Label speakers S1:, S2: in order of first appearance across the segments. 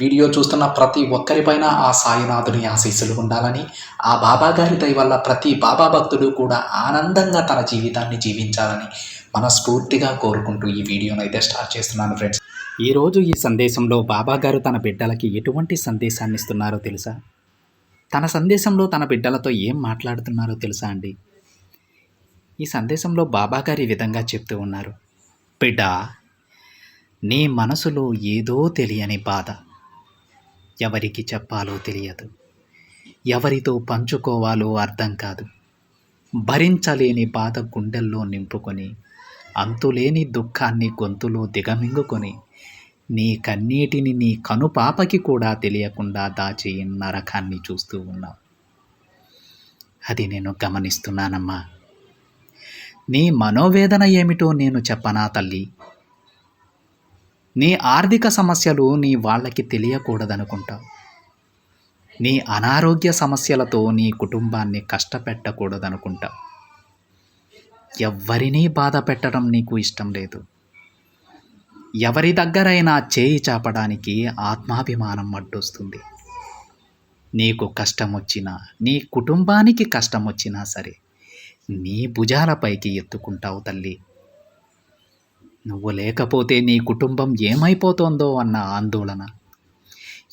S1: Video చూస్తున్న ప్రతి ఒక్కరిపైన ఆ సాయినాథుని ఆశీస్సులు ఉండాలని ఆ బాబా గారి దయ వల్ల ప్రతి బాబా భక్తుడు కూడా ఆనందంగా తన జీవితాన్ని జీవించాలని మనస్ఫూర్తిగా కోరుకుంటూ ఈ వీడియోను అయితే స్టార్ట్ చేస్తున్నాను ఫ్రెండ్స్. ఈరోజు ఈ సందేశంలో బాబా గారు తన బిడ్డలకి ఎటువంటి సందేశాన్ని ఇస్తున్నారో తెలుసా? తన సందేశంలో తన బిడ్డలతో ఏం మాట్లాడుతున్నారో తెలుసా అండి? ఈ సందేశంలో బాబా గారు ఈ విధంగా చెప్తూ ఉన్నారు. బిడ్డ నీ మనసులో ఏదో తెలియని బాధ. ఎవరికి చెప్పాలో తెలియదు. ఎవరితో పంచుకోవాలో అర్థం కాదు. భరించలేని బాధ గుండెల్లో నింపుకొని అంతులేని దుఃఖాన్ని గొంతులో దిగమింగుకొని నీ కన్నీటిని నీ కనుపాపకి కూడా తెలియకుండా దాచి నరకాన్ని చూస్తూ ఉన్నావు. అది నేను గమనిస్తున్నానమ్మా. నీ మనోవేదన ఏమిటో నేను చెప్పనా తల్లి? నీ ఆర్థిక సమస్యలు నీ వాళ్ళకి తెలియకూడదనుకుంటావు నీ అనారోగ్య సమస్యలతో నీ కుటుంబాన్ని కష్టపెట్టకూడదనుకుంటావు ఎవ్వరినీ బాధ పెట్టడం నీకు ఇష్టం లేదు. ఎవరి దగ్గరైనా చేయి చాపడానికి ఆత్మాభిమానం అడ్డొస్తుంది. నీకు కష్టం వచ్చినా నీ కుటుంబానికి కష్టం వచ్చినా సరే నీ భుజాలపైకి ఎత్తుకుంటావు తల్లి. నువ్వు లేకపోతే నీ కుటుంబం ఏమైపోతోందో అన్న ఆందోళన.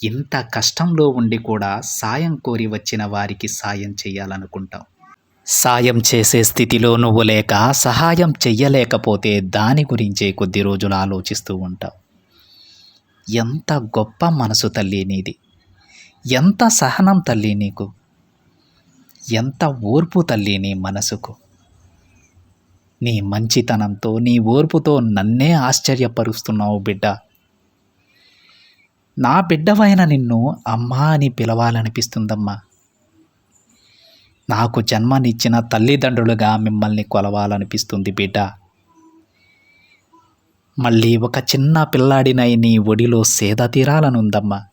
S1: ఇంత కష్టంలో ఉండి కూడా సాయం కోరి వచ్చిన వారికి సాయం చేయాలనుకుంటాం. సాయం చేసే స్థితిలో నువ్వు లేక సహాయం చెయ్యలేకపోతే దాని గురించే కొద్ది రోజులు ఆలోచిస్తూ ఉంటావు ఎంత గొప్ప మనసు తల్లి నీది. ఎంత సహనం తల్లి నీకు. ఎంత ఓర్పు తల్లి నీ మనసుకు. నీ మంచితనంతో నీ ఓర్పుతో నన్నే ఆశ్చర్యపరుస్తున్నావు బిడ్డ. నా బిడ్డవైన నిన్ను అమ్మా అని పిలవాలనిపిస్తుందమ్మా. నాకు జన్మనిచ్చిన తల్లిదండ్రులుగా మిమ్మల్ని కొలవాలనిపిస్తుంది బిడ్డ. మళ్ళీ ఒక చిన్న పిల్లాడినై నీ ఒడిలో సేద తీరాలనుందమ్మా.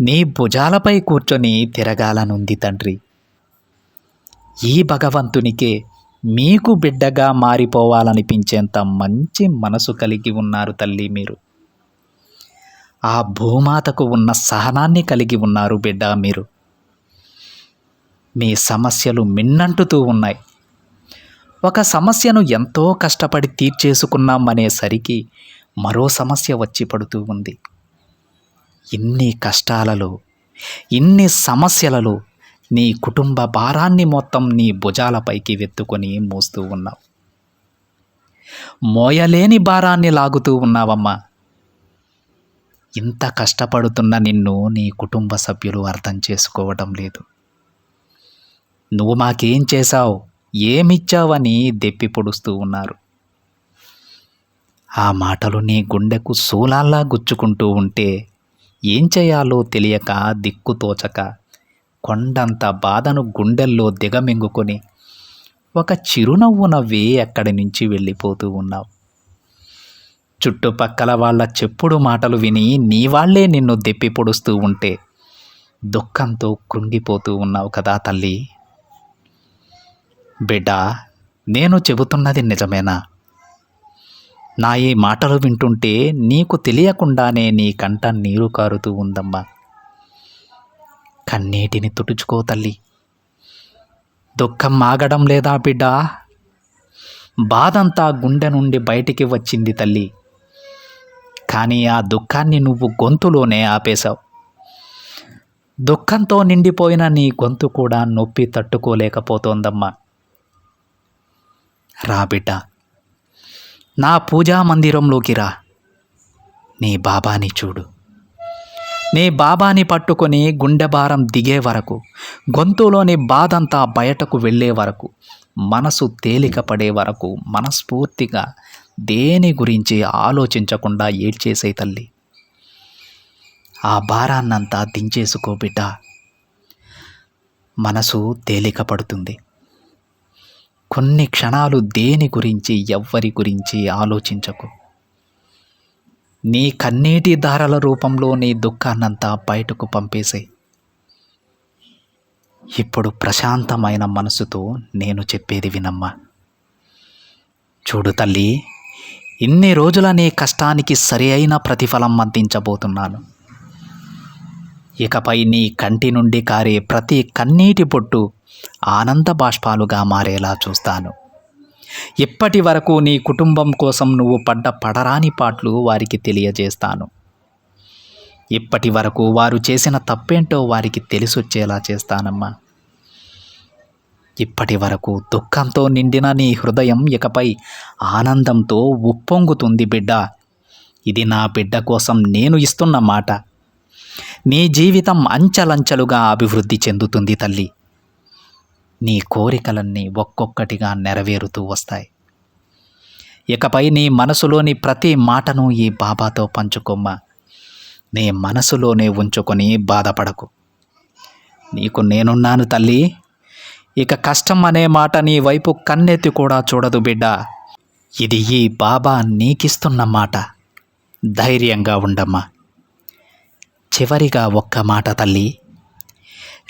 S1: నీ భుజాలపై కూర్చొని తిరగాలనుంది తండ్రి. ఈ భగవంతునికే మీకు బిడ్డగా మారిపోవాలనిపించేంత మంచి మనసు కలిగి ఉన్నారు తల్లి మీరు. ఆ భూమాతకు ఉన్న సహనాన్ని కలిగి ఉన్నారు బిడ్డ మీరు. మీ సమస్యలు మిన్నంటుతూ ఉన్నాయి. ఒక సమస్యను ఎంతో కష్టపడి తీర్చేసుకున్నామనేసరికి మరో సమస్య వచ్చి పడుతూ ఉంది. ఇన్ని కష్టాలలో ఇన్ని సమస్యలలో నీ కుటుంబ భారాన్ని మొత్తం నీ భుజాలపైకి వెత్తుకొని మోస్తూ ఉన్నావు. మోయలేని భారాన్ని లాగుతూ ఉన్నావమ్మా. ఇంత కష్టపడుతున్న నిన్ను నీ కుటుంబ సభ్యులు అర్థం చేసుకోవడం లేదు. నువ్వు మాకేం చేశావు? ఏమిచ్చావని దెప్పి పొడుస్తూ ఉన్నారు. ఆ మాటలు నీ గుండెకు శూలాల్లా గుచ్చుకుంటూ ఉంటే ఏం చేయాలో తెలియక దిక్కుతోచక కొండంత బాధను గుండెల్లో దిగమింగుకొని ఒక చిరునవ్వు నవ్వి అక్కడి నుంచి వెళ్ళిపోతూ ఉన్నావు. చుట్టుపక్కల వాళ్ళ చెప్పుడు మాటలు విని నీ వాళ్ళే నిన్ను దెప్పి పొడుస్తూ ఉంటే దుఃఖంతో కృంగిపోతూ ఉన్నావు కదా తల్లి. బిడ్డ నేను చెబుతున్నది నిజమేనా? నా ఈ మాటలు వింటుంటే నీకు తెలియకుండానే నీ కంట నీరు కారుతూ ఉందమ్మా. కన్నీటిని తుడుచుకో తల్లి. దుఃఖం ఆగడం లేదా బిడ్డ? బాధంతా గుండె నుండి బయటికి వచ్చింది తల్లి. కానీ ఆ దుఃఖాన్ని నువ్వు గొంతులోనే ఆపేశావు. దుఃఖంతో నిండిపోయిన నీ గొంతు కూడా నొప్పి తట్టుకోలేకపోతోందమ్మా. రా బిడ్డ. నా పూజా మందిరంలోకి రా. నీ బాబాని చూడు. నీ బాబాని పట్టుకొని గుండె భారం దిగే వరకు గొంతులోని బాధంతా బయటకు వెళ్ళే వరకు మనసు తేలిక పడే వరకు మనస్ఫూర్తిగా దేని గురించి ఆలోచించకుండా ఏడ్చేసే తల్లి. ఆ భారాన్నంతా దించేసుకో బిడ్డ. మనసు తేలిక పడుతుంది. కొన్ని క్షణాలు దేని గురించి ఎవ్వరి గురించి ఆలోచించకు. నీ కన్నీటి దారల రూపంలో నీ దుఃఖాన్నంతా బయటకు పంపేసాయి ఇప్పుడు ప్రశాంతమైన మనసుతో నేను చెప్పేది వినమ్మా. చూడు తల్లి ఇన్ని రోజుల నీ కష్టానికి సరి అయిన ప్రతిఫలం అందించబోతున్నాను. ఇకపై నీ కంటి నుండి కారే ప్రతి కన్నీటి పొట్టు ఆనంద బాష్పాలుగా మారేలా చూస్తాను. ఇప్పటి వరకు నీ కుటుంబం కోసం నువ్వు పడ్డ పడరాని పాట్లు వారికి తెలియజేస్తాను. ఇప్పటి వరకు వారు చేసిన తప్పేంటో వారికి తెలిసొచ్చేలా చేస్తానమ్మా. ఇప్పటి వరకు దుఃఖంతో నిండిన నీ హృదయం ఇకపై ఆనందంతో ఉప్పొంగుతుంది బిడ్డ. ఇది నా బిడ్డ కోసం నేను ఇస్తున్న మాట. నీ జీవితం అంచలంచలుగా అభివృద్ధి చెందుతుంది తల్లి. నీ కోరికలన్నీ ఒక్కొక్కటిగా నెరవేరుతూ వస్తాయి. ఇకపై నీ మనసులోని ప్రతి మాటను ఈ బాబాతో పంచుకోమ్మా. నీ మనసులోనే ఉంచుకొని బాధపడకు. నీకు నేనున్నాను తల్లి. ఇక కష్టం అనే మాట నీ వైపు కన్నెత్తి కూడా చూడదు బిడ్డ. ఇది ఈ బాబా నీకిస్తున్న మాట. ధైర్యంగా ఉండమ్మా. చివరిగా ఒక్క మాట తల్లి.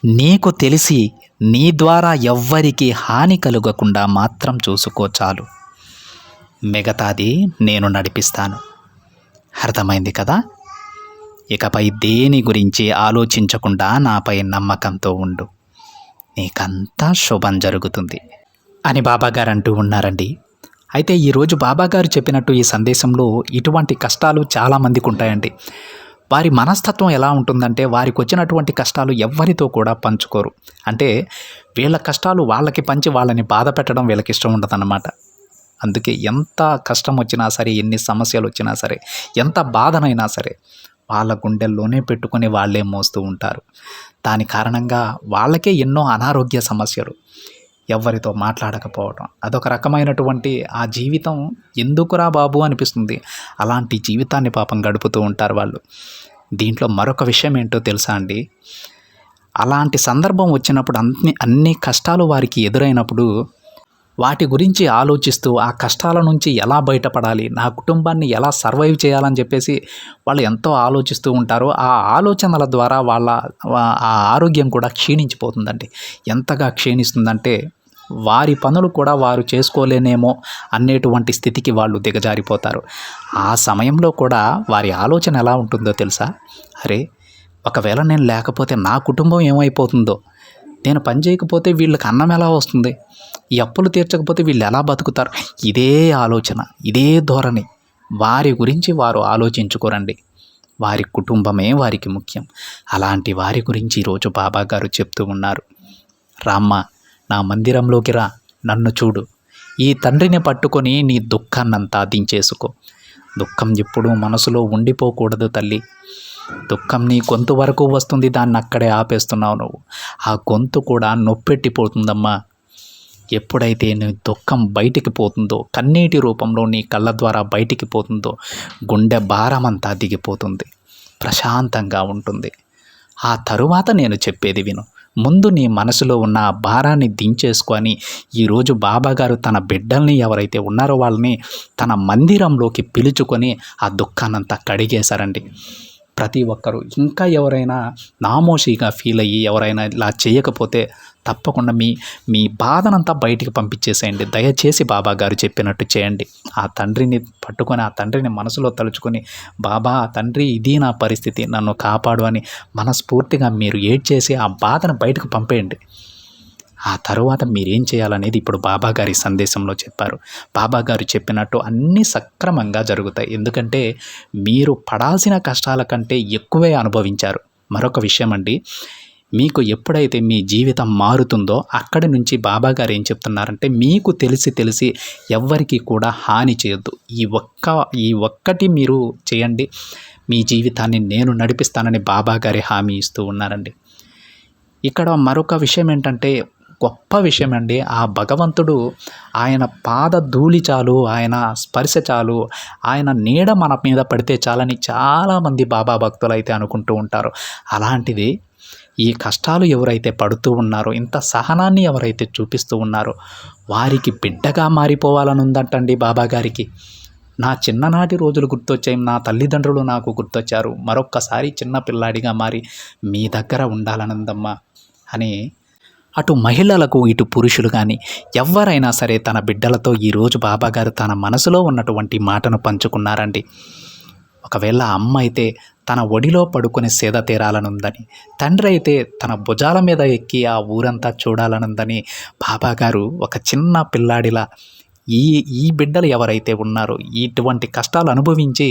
S1: నీకు తెలిసి నీ ద్వారా ఎవ్వరికీ హాని కలుగకుండా మాత్రం చూసుకో చాలు. మిగతాది నేను నడిపిస్తాను. అర్థమైంది కదా? ఇకపై దేని గురించి ఆలోచించకుండా నాపై నమ్మకంతో ఉండు. నీకంతా శుభం జరుగుతుంది. అని బాబాగారు అంటూ ఉన్నారండి. అయితే ఈరోజు బాబాగారు చెప్పినట్టు ఈ సందేశంలో ఇటువంటి కష్టాలు చాలామందికి ఉంటాయండి. వారి మనస్తత్వం ఎలా ఉంటుందంటే వారికి వచ్చినటువంటి కష్టాలు ఎవ్వరితో కూడా పంచుకోరు. అంటే వీళ్ళ కష్టాలు వాళ్ళకి పంచి వాళ్ళని బాధ పెట్టడం వీళ్ళకి ఇష్టం ఉండదన్నమాట. అందుకే ఎంత కష్టం వచ్చినా సరే ఎన్ని సమస్యలు వచ్చినా సరే ఎంత బాధనైనా సరే వాళ్ళ గుండెల్లోనే పెట్టుకొని వాళ్ళే మోస్తూ ఉంటారు. దాని కారణంగా వాళ్ళకే ఎన్నో అనారోగ్య సమస్యలు. ఎవరితో మాట్లాడకపోవడం అదొక రకమైనటువంటి ఆ జీవితం ఎందుకురా బాబు అనిపిస్తుంది. అలాంటి జీవితాన్ని పాపం గడుపుతూ ఉంటారు వాళ్ళు. దీంట్లో మరొక విషయం ఏంటో తెలుసా అండి? అలాంటి సందర్భం వచ్చినప్పుడు అన్ని అన్ని కష్టాలు వారికి ఎదురైనప్పుడు వాటి గురించి ఆలోచిస్తూ ఆ కష్టాల నుంచి ఎలా బయటపడాలి నా కుటుంబాన్ని ఎలా సర్వైవ్ చేయాలని చెప్పేసి వాళ్ళు ఎంతో ఆలోచిస్తూ ఉంటారో. ఆ ఆలోచనల ద్వారా వాళ్ళ ఆ ఆరోగ్యం కూడా క్షీణించిపోతుందండి. ఎంతగా క్షీణిస్తుందంటే వారి పనులు కూడా వారు చేసుకోలేనేమో అనేటువంటి స్థితికి వాళ్ళు దిగజారిపోతారు. ఆ సమయంలో కూడా వారి ఆలోచన ఎలా ఉంటుందో తెలుసా? అరే ఒకవేళ నేను లేకపోతే నా కుటుంబం ఏమైపోతుందో? నేను పని చేయకపోతే వీళ్ళకి అన్నం ఎలా వస్తుంది? ఈ అప్పులు తీర్చకపోతే వీళ్ళు ఎలా బతుకుతారు? ఇదే ఆలోచన ఇదే ధోరణి. వారి గురించి వారు ఆలోచించుకోరండి. వారి కుటుంబమే వారికి ముఖ్యం. అలాంటి వారి గురించి ఈరోజు బాబా గారు చెప్తూ ఉన్నారు. రామ్మ నా మందిరంలోకి రా నన్ను చూడు. ఈ తండ్రిని పట్టుకొని నీ దుఃఖాన్నంతా దించేసుకో. దుఃఖం ఎప్పుడూ మనసులో ఉండిపోకూడదు తల్లి. దుఃఖం నీ గొంతు వరకు వస్తుంది దాన్ని అక్కడే ఆపేస్తున్నావు నువ్వు. ఆ గొంతు కూడా నొప్పెట్టిపోతుందమ్మా. ఎప్పుడైతే నీ దుఃఖం బయటికి పోతుందో కన్నీటి రూపంలో నీ కళ్ళ ద్వారా బయటికి పోతుందో గుండె భారమంతా దిగిపోతుంది. ప్రశాంతంగా ఉంటుంది. ఆ తరువాత నేను చెప్పేది విను. ముందు నీ మనసులో ఉన్న ఆ భారాన్ని దించేసుకొని ఈరోజు బాబాగారు తన బిడ్డల్ని ఎవరైతే ఉన్నారో వాళ్ళని తన మందిరంలోకి పిలుచుకొని ఆ దుఃఖాన్నంతా కడిగేశారండి. ప్రతి ఒక్కరూ. ఇంకా ఎవరైనా నామోషిగా ఫీల్ అయ్యి ఎవరైనా ఇలా చేయకపోతే తప్పకుండా మీ మీ బాధనంతా బయటికి పంపించేసేయండి. దయచేసి బాబా గారు చెప్పినట్టు చేయండి. ఆ తండ్రిని పట్టుకొని ఆ తండ్రిని మనసులో తలుచుకొని బాబా తండ్రి ఇది నా పరిస్థితి నన్ను కాపాడు అని మనస్ఫూర్తిగా మీరు ఏడ్చేసి ఆ బాధను బయటకు పంపేయండి. ఆ తరువాత మీరేం చేయాలనేది ఇప్పుడు బాబా గారి సందేశంలో చెప్పారు. బాబా గారు చెప్పినట్టు అన్నీ సక్రమంగా జరుగుతాయి. ఎందుకంటే మీరు పడాల్సిన కష్టాల కంటే ఎక్కువే అనుభవించారు. మరొక విషయం అండి మీకు ఎప్పుడైతే మీ జీవితం మారుతుందో అక్కడి నుంచి బాబా గారు ఏం చెప్తున్నారంటే మీకు తెలిసి తెలిసి ఎవ్వరికీ కూడా హాని చేయొద్దు. ఈ ఒక్క ఈ ఒక్కటి మీరు చేయండి. మీ జీవితాన్ని నేను నడిపిస్తానని బాబా గారి హామీ ఇస్తూ ఉన్నారండి. ఇక్కడ మరొక విషయం ఏంటంటే గొప్ప విషయం అండి ఆ భగవంతుడు ఆయన పాద ధూళి చాలు ఆయన స్పర్శ చాలు ఆయన నీడ మన మీద పడితే చాలని చాలామంది బాబా భక్తులు అయితే అనుకుంటూ ఉంటారు. అలాంటిది ఈ కష్టాలు ఎవరైతే పడుతూ ఉన్నారో ఇంత సహనాన్ని ఎవరైతే చూపిస్తూ ఉన్నారో వారికి బిడ్డగా మారిపోవాలని ఉందంటండి బాబా గారికి. నా చిన్ననాటి రోజులు గుర్తొచ్చాయి నా తల్లిదండ్రులు నాకు గుర్తొచ్చారు. మరొక్కసారి చిన్న పిల్లాడిగా మారి మీ దగ్గర ఉండాలనుందమ్మా అని అటు మహిళలకు ఇటు పురుషులు కానీ ఎవరైనా సరే తన బిడ్డలతో ఈరోజు బాబాగారు తన మనసులో ఉన్నటువంటి మాటను పంచుకున్నారండి. ఒకవేళ అమ్మ అయితే తన ఒడిలో పడుకుని సేద తీరాలనుందని తండ్రి అయితే తన భుజాల మీద ఎక్కి ఆ ఊరంతా చూడాలనుందని బాబాగారు ఒక చిన్న పిల్లాడిలా ఈ ఈ బిడ్డలు ఎవరైతే ఉన్నారో ఇటువంటి కష్టాలు అనుభవించి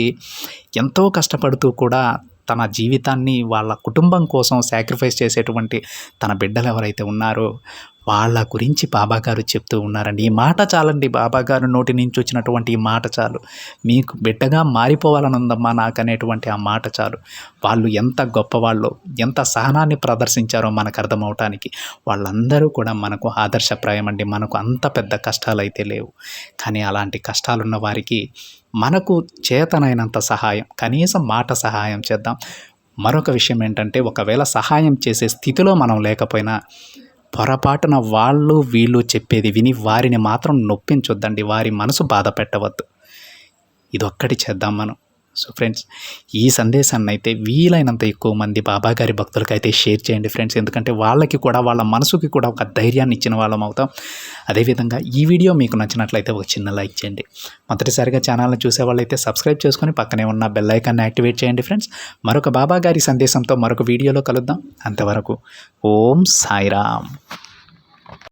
S1: ఎంతో కష్టపడుతూ కూడా తన జీవితాన్ని వాళ్ళ కుటుంబం కోసం సాక్రిఫైస్ చేసేటువంటి తన బిడ్డలు ఎవరైతే ఉన్నారో వాళ్ళ గురించి బాబాగారు చెప్తూ ఉన్నారండి. ఈ మాట చాలండి బాబాగారు నోటి నుంచి వచ్చినటువంటి ఈ మాట చాలు. మీకు బిడ్డగా మారిపోవాలని ఉందమ్మా నాకు అనేటువంటి ఆ మాట చాలు. వాళ్ళు ఎంత గొప్పవాళ్ళు ఎంత సహనాన్ని ప్రదర్శించారో మనకు అర్థమవటానికి వాళ్ళందరూ కూడా మనకు ఆదర్శప్రాయం అండి మనకు అంత పెద్ద కష్టాలు అయితే లేవు. కానీ అలాంటి కష్టాలున్న వారికి మనకు చేతనైనంత సహాయం కనీసం మాట సహాయం చేద్దాం. మరొక విషయం ఏంటంటే ఒకవేళ సహాయం చేసే స్థితిలో మనం లేకపోయినా పొరపాటున వాళ్ళు వీళ్ళు చెప్పేది విని వారిని మాత్రం నొప్పించొద్దండి. వారి మనసు బాధ పెట్టవద్దు ఇదొక్కటి చేద్దాం మనం. సో ఫ్రెండ్స్ ఈ సందేశాన్ని అయితే వీలైనంత ఎక్కువ మంది బాబా గారి అయితే షేర్ చేయండి ఫ్రెండ్స్ ఎందుకంటే వాళ్ళకి కూడా వాళ్ళ మనసుకి కూడా ఒక ధైర్యాన్ని ఇచ్చిన వాళ్ళం అవుతాం. అదేవిధంగా ఈ వీడియో మీకు నచ్చినట్లయితే ఒక చిన్న లైక్ చేయండి. మొదటిసారిగా ఛానల్ని చూసే వాళ్ళైతే సబ్స్క్రైబ్ చేసుకొని పక్కనే ఉన్న బెల్ ఐకాన్ని యాక్టివేట్ చేయండి ఫ్రెండ్స్ మరొక బాబా గారి సందేశంతో మరొక వీడియోలో కలుద్దాం. అంతవరకు ఓం సాయిరామ్.